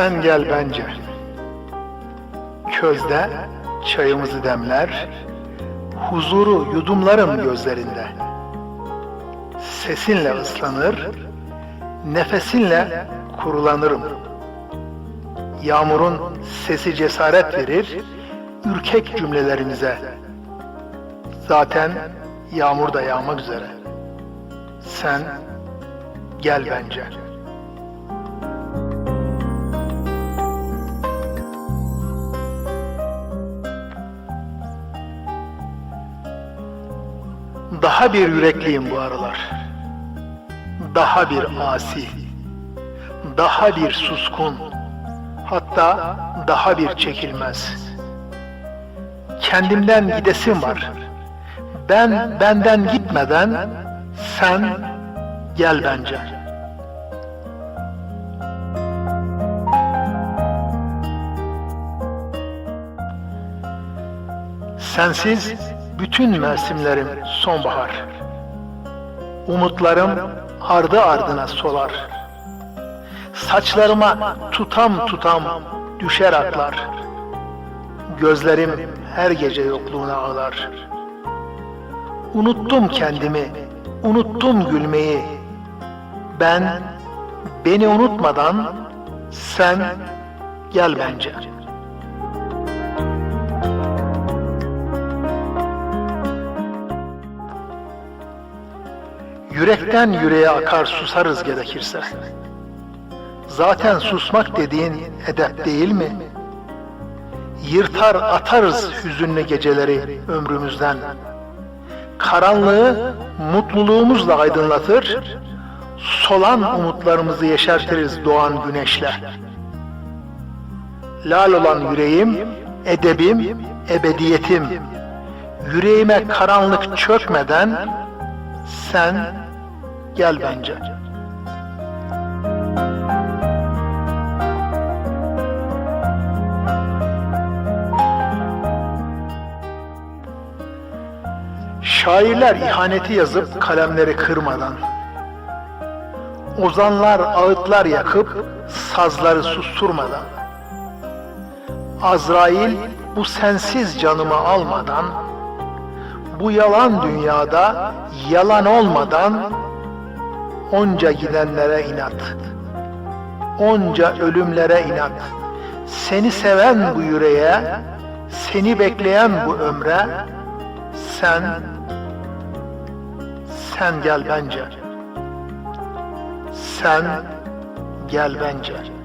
Sen gel bence. Közde çayımızı demler, huzuru yudumlarım gözlerinde. Sesinle ıslanır, nefesinle kurulanırım. Yağmurun sesi cesaret verir, ürkek cümlelerimize. Zaten yağmur da yağmak üzere. Sen gel bence. Daha bir yürekliyim bu aralar. Daha bir asi. Daha bir suskun. Hatta daha bir çekilmez. Kendimden gidesim var. Ben benden gitmeden sen gel bence. Sensiz bütün mevsimlerim sonbahar. Umutlarım ardı ardına solar. Saçlarıma tutam tutam düşer aklar. Gözlerim her gece yokluğuna ağlar. Unuttum kendimi, unuttum gülmeyi. Ben beni unutmadan sen gel bence. Yürekten yüreğe akar susarız gerekirse. Zaten susmak dediğin edep değil mi? Yırtar atarız hüzünlü geceleri ömrümüzden. Karanlığı mutluluğumuzla aydınlatır, solan umutlarımızı yeşertiriz doğan güneşle. Lal olan yüreğim, edebim, ebediyetim. Yüreğime karanlık çökmeden sen gel bence. Şairler ihaneti yazıp kalemleri kırmadan, ozanlar ağıtlar yakıp sazları susturmadan, Azrail bu sensiz canımı almadan, bu yalan dünyada yalan olmadan onca gidenlere inat, onca ölümlere inat, seni seven bu yüreğe, seni bekleyen bu ömre, sen, sen gel bence. Sen gel bence.